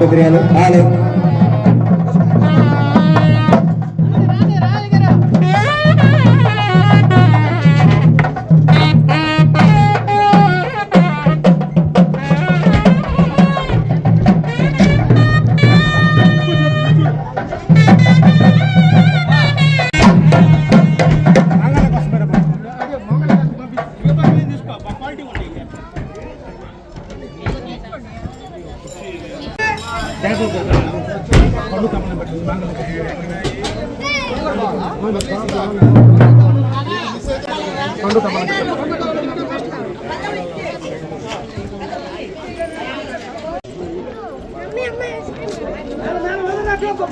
Hello అంబేద్రియాలు hello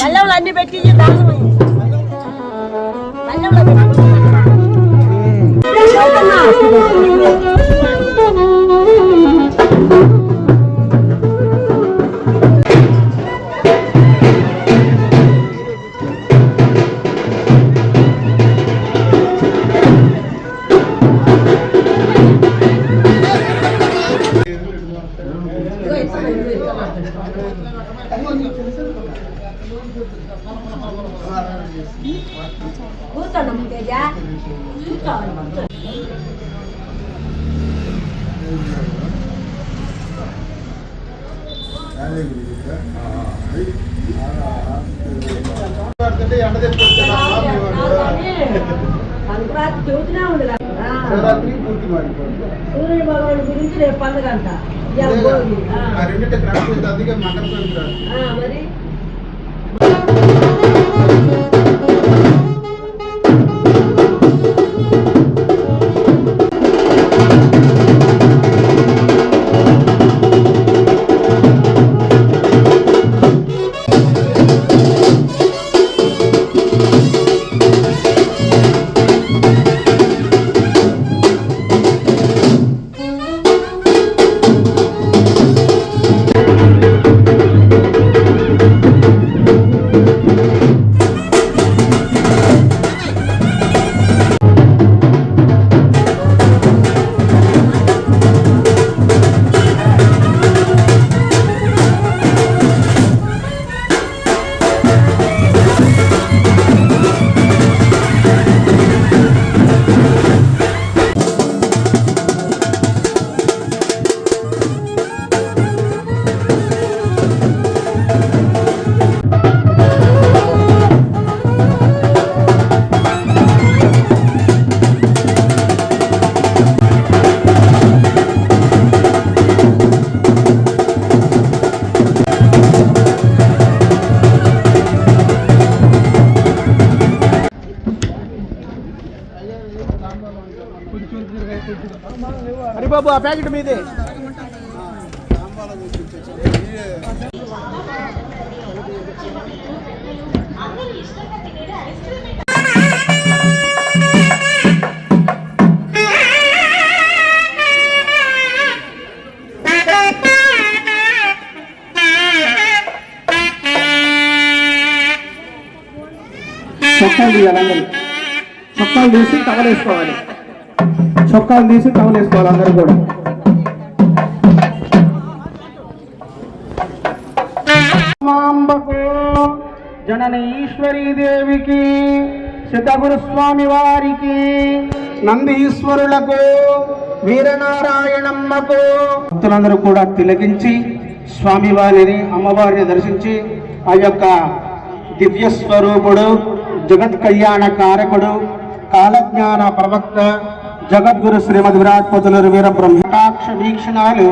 పల్లెవులు అన్ని పెట్టి దానం పల్లెవులు కూర్చోవాలి సంక్రాంతి భగవాన్ గురించి రేపు పండుగ అంట అందుకే మకర సంక్రాంతి మరి. ప్యాకెట్ మీది. చొక్కాలు తీయాలి అందరూ. చొక్కాలు తీసి వేసుకోవాలి చొక్కాలు తీసి టవల్ వేసుకోవాలి అందరూ కూడా. మాంబకు ఈశ్వరీ దేవికి సిద్ధగురు వారికి నందీశ్వరులకు వీరనారాయణమ్మకు. భక్తులందరూ కూడా తిలకించి స్వామివారిని అమ్మవారిని దర్శించి ఆ యొక్క దివ్య స్వరూపుడు జగత్ కళ్యాణ కారకుడు కాలజ్ఞాన ప్రవక్త జగద్గురు శ్రీమద్ విరాట్ వీర బ్రహ్మటాక్ష వీక్షణాలు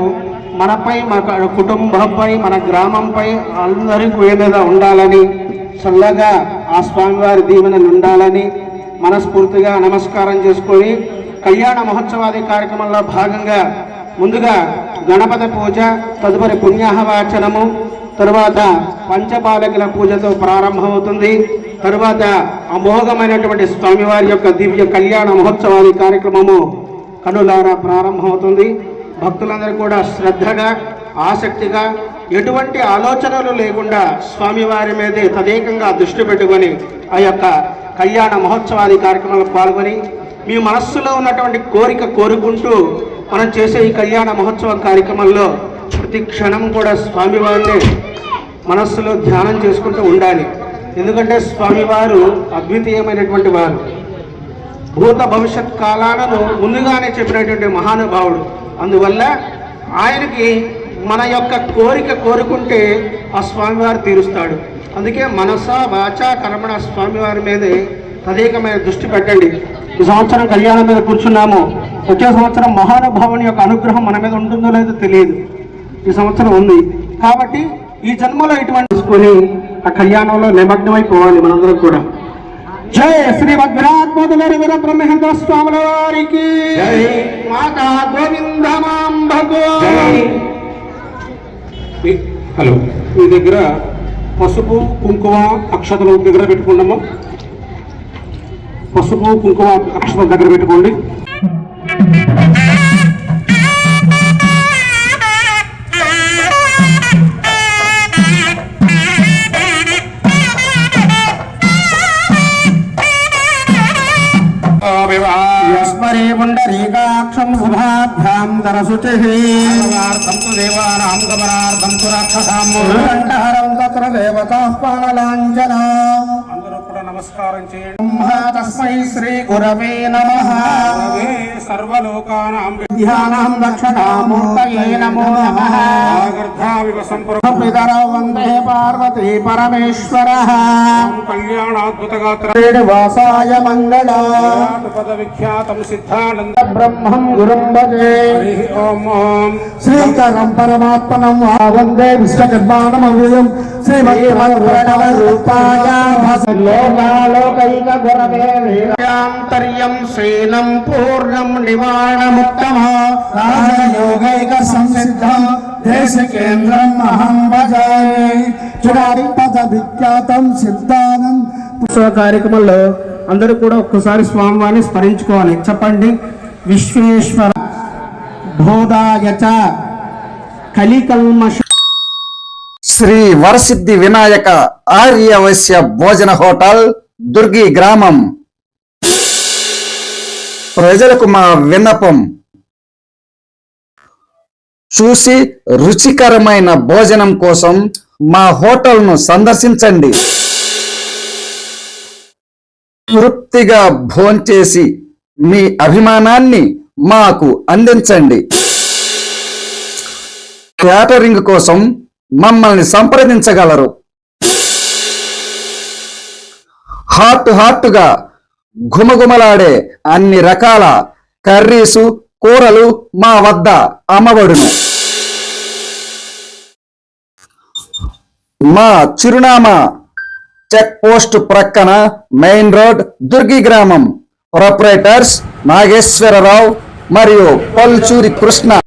మనపై మన కుటుంబంపై మన గ్రామంపై అందరికీ మీద ఉండాలని చల్లగా ఆ స్వామివారి దీవెనలు ఉండాలని మనస్ఫూర్తిగా నమస్కారం చేసుకొని కళ్యాణ మహోత్సవాది కార్యక్రమంలో భాగంగా ముందుగా గణపతి పూజ తదుపరి పుణ్యాహవాచనము తరువాత పంచపాలకుల పూజతో ప్రారంభమవుతుంది. తరువాత అమోఘమైనటువంటి స్వామివారి యొక్క దివ్య కళ్యాణ మహోత్సవాది కార్యక్రమము కనులారా ప్రారంభమవుతుంది. భక్తులందరూ కూడా శ్రద్ధగా ఆసక్తిగా ఎటువంటి ఆలోచనలు లేకుండా స్వామివారి మీదే తదేకంగా దృష్టి పెట్టుకొని ఆ యొక్క కళ్యాణ మహోత్సవాది కార్యక్రమంలో పాల్గొని మీ మనస్సులో ఉన్నటువంటి కోరిక కోరుకుంటూ మనం చేసే ఈ కళ్యాణ మహోత్సవం కార్యక్రమంలో ప్రతి క్షణం కూడా స్వామివారిని మనస్సులో ధ్యానం చేసుకుంటూ ఉండాలి. ఎందుకంటే స్వామివారు అద్వితీయమైనటువంటి వారు. భూత భవిష్యత్ కాలాలను ముందుగానే చెప్పినటువంటి మహానుభావుడు. అందువల్ల ఆయనకి మన యొక్క కోరిక కోరుకుంటే ఆ స్వామివారు తీరుస్తాడు. అందుకే మనస వాచ కర్మణ స్వామివారి మీదే తదేకమైన దృష్టి పెట్టండి. ఈ సంవత్సరం కళ్యాణం మీద కూర్చున్నాము. వచ్చే సంవత్సరం మహానుభావుని యొక్క అనుగ్రహం మన మీద ఉంటుందో లేదో తెలియదు. ఈ సంవత్సరం ఉంది. కాబట్టి ఈ జన్మలో ఇటువంటి తీసుకొని ఆ కళ్యాణంలో నిమగ్నమైపోవాలి మనందరం కూడా. జై శ్రీ భద్రాత్మదులరి వీర బ్రహ్మేంద్ర స్వాముల వారికి. మాతా హలో. మీ దగ్గర పసుపు కుంకుమ అక్షతలు దగ్గర పెట్టుకున్నాము పసుపు కుంకుమ అక్షతల దగ్గర పెట్టుకోండి. దరశుచిః దేవానాం గమనార్థం తు రాక్షసాం కంఠహరం తత్ర దేవతాః పాణలాంఛనా అందరూ కూడా నమస్కారం చేయండి. బ్రహ్మ తస్మై శ్రీ గురవే నమః. సర్వలోకానాం దక్షిణామూర్తయే నమో నమః. విగర్ధావివ సంపర్క పితరౌ వందే పార్వతీ పరమేశ్వరः. కళ్యాణాద్భుతగాత్ర శ్రీనివాసాయ మంగళ. పద విఖ్యాతం సిద్ధానంద బ్రహ్మం గురుం భజే. ఓం శ్రీకరం పరమాత్మనం వందే విశ్వకర్మాణమవ్యయం శ్రీమద్ప్రణవ రూపాయ గురవే శ్రీనం పూర్ణం నివారణముత్తమ? రాజయోగైక సంసిద్ధం దేశకేంద్రం అహం భజామి విఖ్యాతం సిద్ధానం. ఉత్సవ కార్యక్రమంలో అందరూ కూడా ఒక్కసారి స్వామివారిని స్మరించుకోవాలి. చెప్పండి. విశ్వేశ్వర బోధాయ చ కలికల్మష శ్రీ వరసిద్ధి వినాయక ఆర్యవశ్య భోజన హోటల్ దుర్గి గ్రామం. ప్రజలకు మా విన్నపం. చూసి రుచికరమైన భోజనం కోసం మా హోటల్ను సందర్శించండి. తృప్తిగా భోంచేసి మీ అభిమానాన్ని మాకు అందించండి. క్యాటరింగ్ కోసం మమ్మల్ని సంప్రదించగలరు. హాట్ హాట్గా ఘుమఘుమలాడే అన్ని రకాల కర్రీసు కూరలు మా వద్ద అమ్మబడును. మా చిరునామా చెక్ పోస్ట్ ప్రక్కన మెయిన్ రోడ్ దుర్గి గ్రామం. ప్రొపరేటర్స్ నాగేశ్వరరావు మరియు పల్చూరి కృష్ణ.